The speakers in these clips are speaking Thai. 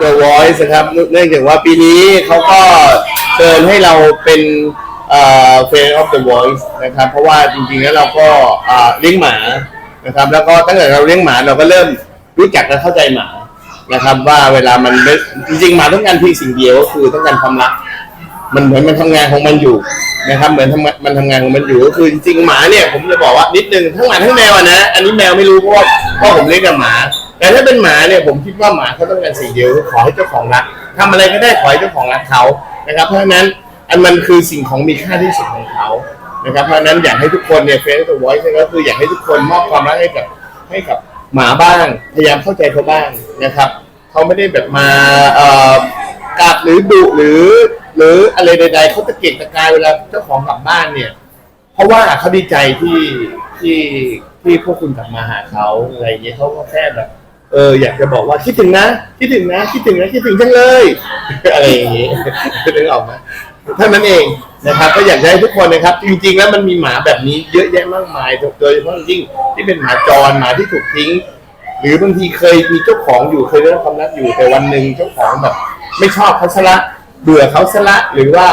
The Voice นะครับเนื่องจากว่าปีนี้เขาก็เชิญให้เราเป็นเอ่อ Fan of the Voice นะครับ เพราะว่าจริงๆแล้วเราก็เลี้ยงหมานะครับ แล้วก็ตั้งแต่เราเลี้ยงหมาเราก็เริ่มรู้จักและเข้าใจหมานะครับว่าเวลามันจริงๆหมาต้องการเพียงสิ่งเดียวก็คือต้องการความรัก มันเหมือนมันทำงานของมันอยู่นะครับ เหมือนทำงานมันทำงานของมันอยู่ก็คือจริงๆหมาเนี่ยผมจะบอกว่านิดนึงทั้งหมาทั้งแมวนะ อันนี้แมวไม่รู้เพราะว่าพราะผมเลี้ยงกับหมา แต่ถ้าเป็นหมาเนี่ยผมคิดว่าหมาเขาต้องการสิ่งเดียวขอให้เจ้าของรักทำอะไรก็ได้ขอให้เจ้าของรักเขานะครับ เพราะฉะนั้นอันมันคือสิ่งของมีค่าที่สุดของเขานะครับเพราะฉะนั้นอยากให้ทุกคนเนี่ยเฟซตัวไว้ก็คืออยากให้ทุกคนมอบความรักให้กับให้กับหมาบ้างพยายามเข้าใจเขาบ้างนะครับเขาไม่ได้แบบมาเอ่อกัดหรือดุหรือ หรืออะไรใด ๆเขาตะเกียกตะกายเวลาเจ้าของกลับบ้านเนี่ย เพราะว่าเขาดีใจที่ที่ที่พวกคุณกลับมาหาเขาอะไรอย่างเงี้ยเขาก็แค่แบบ เอออยากจะบอกว่าคิดถึงนะคิดถึงนะคิดถึงนะคิดถึงจังเลย อะไรอย่างงี้นึกออกไหมเท่านั้นเองนะครับ ก็อยากจะให้ทุกคนนะครับ จริง ๆ แล้วมันมีหมาแบบนี้เยอะแยะมากมายโดยเฉพาะยิ่งที่เป็นหมาจรหมาที่ถูกทิ้ง หรือบางทีเคยมีเจ้าของอยู่เคยได้รับความรักอยู่แต่วันหนึ่งเจ้าของแบบ ไม่ชอบเขาซะละเบื่อเขาซะละหรือว่า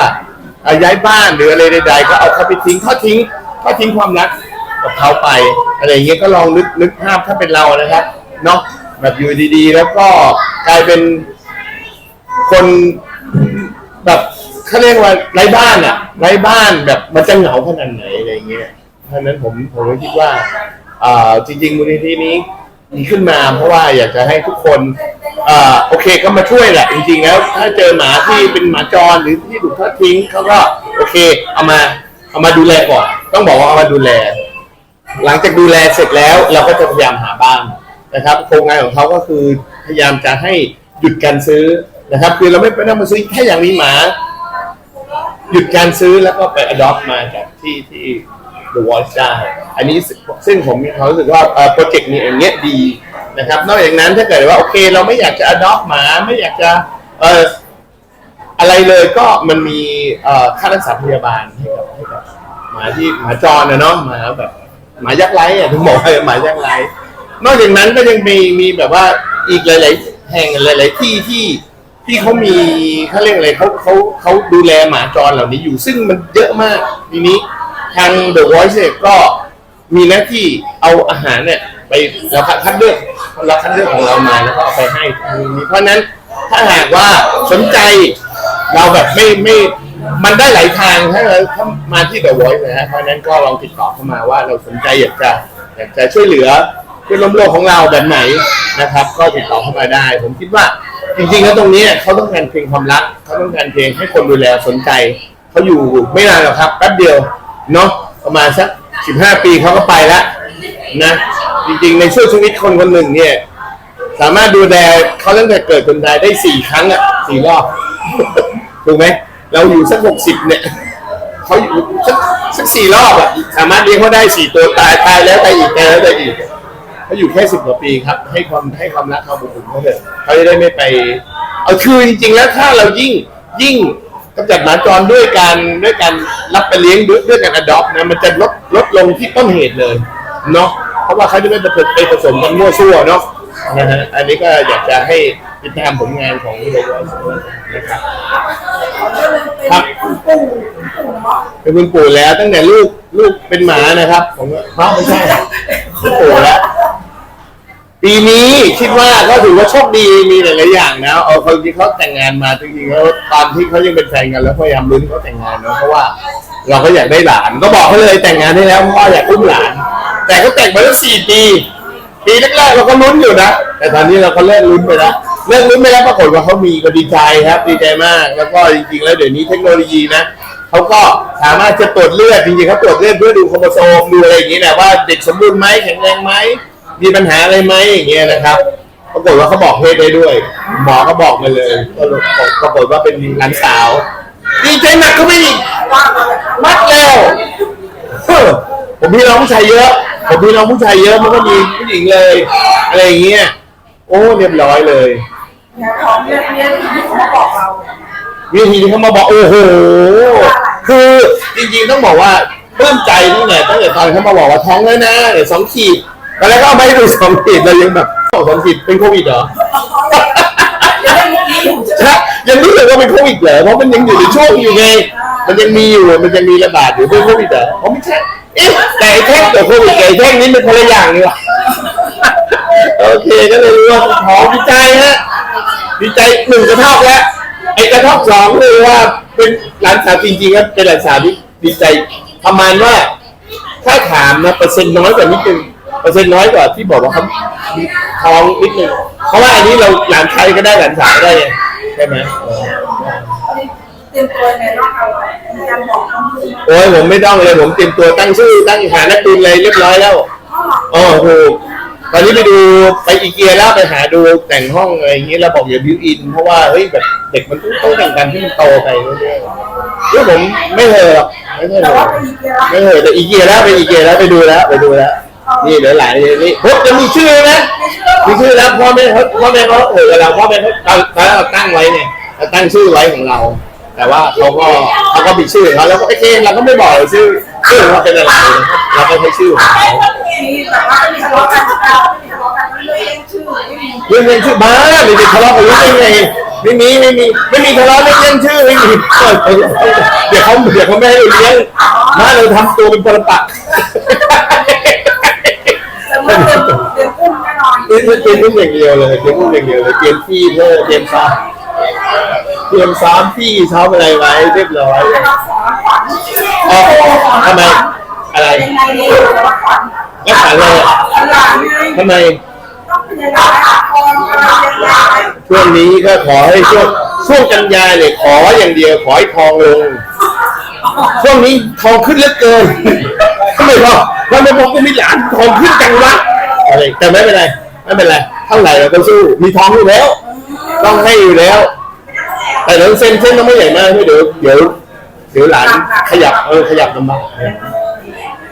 อาย้ายบ้านหรืออะไรใด ๆ ก็เอาเขาไปทิ้งเขาทิ้งเขาทิ้งความรักกับเขาไปอะไรอย่างเงี้ยก็ลองนึกนึกภาพถ้าเป็นเรานะครับเนาะ แบบอยู่ดีๆ แล้วก็กลายเป็นคนแบบเขาเรียกว่าไร้บ้านอะไร้บ้านแบบมันจะเหงาขนาดไหนอะไรเงี้ยเพราะฉะนั้นผมผมก็คิดว่าอ่าจริง ๆ มูลนิธินี้มีขึ้นมาเพราะว่าอยากจะให้ทุกคนอ่าโอเคก็มาช่วยแหละ จริงๆแล้ว ถ้าเจอหมาที่เป็นหมาจรหรือที่ถูกทอดทิ้งเขาก็โอเค เอามาเอามาดูแลก่อน ต้องบอกว่าเอามาดูแล หลังจากดูแลเสร็จแล้วเราก็จะพยายามหาบ้าน นะครับ โครงงานของเขาก็คือพยายามจะให้หยุดการซื้อนะครับ คือเราไม่ไปต้องมาซื้อแค่อย่างมีหมา หยุดการซื้อแล้วก็ไป adopt มาจากที่ที่ The Voice ได้อันนี้ซึ่งผมมีความรู้สึกว่าโปรเจกต์นี้อย่างเงี้ยดีนะครับ นอกจากนั้นถ้าเกิดว่าโอเค เราไม่อยากจะ adopt หมาไม่อยากจะเอ่ออะไรเลยก็มันมีค่ารักษาพยาบาลให้กับให้กับหมาที่หมาจรนะเนาะหมาแบบหมายักษ์ไร้อะถึงบอกว่าหมายักษ์ไร้ นอกจากนั้นก็ยังมีมีแบบว่าอีกหลาย ๆ แห่งหลาย ๆ ที่ที่ที่เขามีเขาเรียกอะไรเขาเขาเขาดูแลหมาจรเหล่านี้อยู่ ซึ่งมันเยอะมากทีนี้ทาง The Voice เนี่ยก็มีหน้าที่เอาอาหารเนี่ยไปเราคัดเลือกเราคัดเลือกของเรามาแล้วก็เอาไปให้มีเพราะฉะนั้นถ้าหากว่าสนใจเราแบบไม่ไม่มันได้หลายทางถ้าเราถ้ามาที่ The Voice นะฮะเพราะฉะนั้นก็ลองติดต่อเข้ามาว่าเราสนใจอยากจะอยากจะช่วยเหลือ เพื่อนร่วมโลกของเราแบบไหนนะครับ ก็ติดต่อเข้ามาได้ ผมคิดว่าจริงๆแล้วตรงนี้เขาต้องการเพลงความรักเขาต้องการเพลงให้คนดูแลสนใจเขาอยู่ไม่นานหรอกครับแป๊บเดียวเนาะประมาณสักสิบห้าปีเขาก็ไปแล้วนะจริงๆในช่วงชีวิตคนคนหนึ่งเนี่ย สามารถดูแลเขาตั้งแต่เกิดจนตายได้สี่ครั้งอะสี่รอบถูกไหมเราอยู่สักหกสิบเนี่ยเขาอยู่สักสักสี่รอบอะสามารถเลี้ยงเขาได้สี่ตัวตายตายแล้วตายอีกตายแล้วตายอีก เขาอยู่แค่สิบกว่าปีครับ ให้ความให้ความรักเขาบุญเขาเถอะเขาจะได้ไม่ไป เอาคือจริงๆแล้วถ้าเรายิ่งยิ่งกำจัดหมาจรด้วยการด้วยการรับไปเลี้ยงด้วยด้วยการอดอปนะมันจะลดลดลงที่ต้นเหตุเลยเนาะเพราะว่าเขาจะไม่ไปไปผสมกันมั่วซั่วเนาะนะฮะอันนี้ก็อยากจะให้ติดตามผลงานของโรบอสนะครับครับเป็นคุณปู่แล้วตั้งแต่ลูกลูกเป็นหมานะครับ ผมก็ฮะไม่ใช่คุณปู่แล้ว ปีนี้คิดว่าก็ถือว่าโชคดีมีหลายๆอย่างนะเอาคนที่เขาแต่งงานมาจริงๆแล้วตอนที่เขายังเป็นแฟนกันแล้วพยายามลุ้นเขาแต่งงานเนาะเพราะว่าเราก็อยากได้หลานก็บอกเขาเลยแต่งงานได้แล้วเพราะว่าอยากอุ้มหลาน แต่เขาแต่งมาตั้งสี่ปีปีแรกๆเราก็ลุ้นอยู่นะแต่ตอนนี้เราก็เลิกลุ้นไปแล้วเลิกลุ้นไปแล้วปรากฏว่าเขามีก็ดีใจครับดีใจมาก แล้วก็จริงๆ แล้วเดี๋ยวนี้เทคโนโลยีนะเขาก็สามารถจะตรวจเลือดจริงๆเขาตรวจเลือดเพื่อดูโครโมโซมดูอะไรอย่างนี้แหละว่าเด็กสมบูรณ์ไหมแข็งแรงไหม มีปัญหาอะไรไหมอย่างเงี้ยนะครับปรากฏว่าเขาบอกเพศได้ด้วย หมอก็บอกมาเลยปรากฏว่าเป็นหลานสาวดีใจหนักเขาไปอีกมัดแล้วผมพี่น้องผู้ชายเยอะ ผมพี่น้องผู้ชายเยอะมันก็มีผู้หญิงเลย อะไรอย่างเงี้ยโอ้เรียบร้อยเลยของเนี่ยเนี่ยที่เขาบอกเราวิธีที่เขามาบอกโอ้โหคือจริงๆต้องบอกว่าปลื้มใจตั้งแต่ตั้งแต่ตอนเขามาบอกว่าท้องแล้วนะเดี๋ยวสองขีด ตอนแรกก็เอาไม่ให้ดูสองขีดเรายังแบบโอ้สองขีดเป็นโควิดเหรอเดี๋ยวให้รู้ยังรู้สึกว่าเป็นโควิดเหรอเพราะมันยังอยู่ในช่วงอยู่ไงมันยังมีอยู่มันยังมีระบาดอยู่เป็นโควิดเหรอเพราะไม่ใช่เอ๊ะแต่ไอ้แท่งกับโควิดกับไอ้แท่งนี้มันคนละอย่างนี่หว่าโอเคก็เลยรู้ว่าหอมดีใจฮะดีใจหนึ่งกระทอกแล้วไอ้กระทอกสองเลยว่าเป็นหลานสาวจริงๆครับเป็นหลานสาวที่ดีใจประมาณว่า ถ้าถามนะเปอร์เซ็นต์น้อยกว่านิดนึง เปอร์เซ็นต์น้อยกว่าที่บอกว่าเขาท้องนิดนึงเพราะว่าอันนี้เราหลานชายก็ได้หลานสาวก็ได้ไงใช่ไหมเตรียมตัวในร่างเอาไว้พยายามบอกน้องลูกโอ้ยผมไม่ต้องเลยผมเตรียมตัวตั้งชื่อตั้งหานักตุนเลยเรียบร้อยแล้วพ่ออ๋อถูกตอนนี้ไปดูไปอีเกียแล้วไปหาดูแต่งห้องอะไรอย่างเงี้ยแล้วบอกอย่าบิวอิน เพราะว่าเฮ้ยแบบเด็กมันต้องต้องแต่งกันที่มันโตไปเรื่อยๆเรื่องผมไม่เหอะหรอกไม่เหแต่อะว่าเป็นอีกเดียวไม่เหอะแต่อีเกียแล้วไปอีเกียแล้วไปดูแล้วไปดูแล้ว นี่เดี๋ยวหลานนี่พบจะมีชื่อนะมีชื่อแล้วพ่อแม่เขาพ่อแม่เขาเออเราพ่อแม่เขาเราเราตั้งไว้เนี่ยเราตั้งชื่อไว้ของเรา แต่ว่าเขาก็เขาก็มีชื่อของเขาแล้วก็โอเคเราก็ไม่บอกเลยชื่อชื่อของเขาเป็นอะไรเราก็ใช้ชื่อของเขามีแบบว่ามีทะเลาะกันแล้วมีทะเลาะกันเรื่องเล่นชื่อไม่มีเรื่องเล่นชื่อบ้าไม่ได้ทะเลาะกันเรื่องได้ไงไม่มีไม่มีไม่มีทะเลาะเรื่องเล่นชื่อไม่มีเดี๋ยวเขาเดี๋ยวเขาไม่ให้เราเลี้ยงมาเราทำตัวเป็นปรปักษ์แต่ เมื่อเตรียมเตรียมกุ้งแน่นอนเตรียมเตรียมรุ่นอย่างเดียวเลยเตรียมรุ่นอย่างเดียวเลยเตรียมที่เพื่อเตรียมซ้อมเตรียมซ้อมที่ซ้อมอะไรไว้เรียบร้อยเราขอขวัญอ๋อทำไมอะไรยังไงดีเราขวัญแล้วขายอะไรอะหลานไงทำไมต้องเป็นยังไงคอนอะไรยังไงช่วงนี้ก็ขอให้ช่วงช่วงกันยาเนี่ยขออย่างเดียวขอให้ทองลงช่วงนี้ทองขึ้นเหลือเกินทำไมพอเราไม่บอกว่ามีหลานทองขึ้นจังวะ อะไรแต่ไม่เป็นไรไม่เป็นไรเท่าไหร่เราก็สู้มีทองอยู่แล้ว ต้องให้อยู่แล้ว แต่เดี๋ยวเส้นเส้นต้องไม่ใหญ่มากเดี๋ยวเดี๋ยวเดี๋ยวหลานขยับเออขยับลำบาก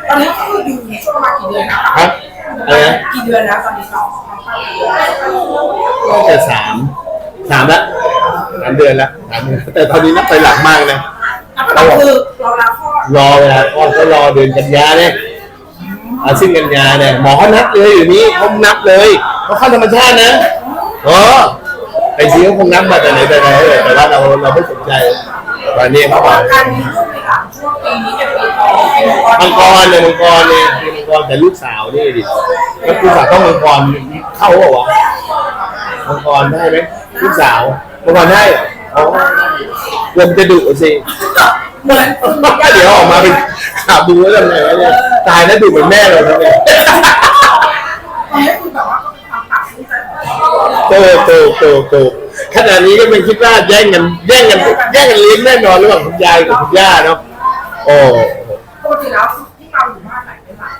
ตอนนี้ก็คืออยู่ช่วงประมาณกี่เดือนนะคะครับอะไรนะกี่เดือนแล้วตอนนี้น้องน่าจะสามสามละสามเดือนละสามเดือนแต่ตอนนี้นับไปหลังมากนะเราคือเรารับพ่อรอเวลาคลอดก็รอเดือนกันยาเนี่ย อาสิ้นกันยาเนี่ยหมอเขานับเลยอยู่นี้เขานับเลยเขาเข้าธรรมชาตินะอ๋อไปซีเขาคงนับมาแต่ไหนแต่ไหนเลยแต่ว่าเราเราไม่สนใจตอนนี้เขาบอกการมีลูกในหลังช่วงปีนี้จะปีทองปีมังกรเนี่ยมังกรเนี่ยมังกรแต่ลูกสาวนี่ดิแล้วลูกสาวต้องมังกรเข้าเปล่าวะมังกรได้ไหมลูกสาวมังกรได้เหรออ๋อลมจะดุสิเหมือนเดี๋ยวออกมาเป็นข่าวดูแล้วทำไงวะเนี่ย ตายแล้วดูเหมือนแม่เราทำไงตอนนี้คือแบบว่าก็มีความตัดสินใจของเราโตโตโตโตขณะนี้ก็เป็นคิดว่าแย่งกันแย่งกันแย่งกันเลี้ยงแน่นอนระหว่างคุณยายกับคุณย่าเนาะโอ้ปกติแล้วที่เราอยู่บ้านไหนเป็นหลัก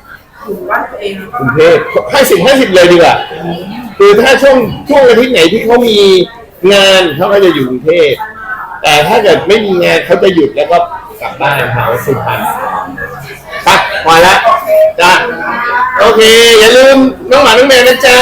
อยู่บ้านตัวเองหรือว่ากรุงเทพให้สิบให้สิบเลยดีกว่าคือถ้าช่วงช่วงอาทิตย์ไหนที่เขามีงานเขาก็จะอยู่กรุงเทพแต่ถ้าเกิดไม่มีงานเขาจะหยุดแล้วก็กลับบ้านเขาสุพรรณ ไปมาละจ้าโอเค อย่าลืมน้องหมาน้องแมวนะจ๊ะ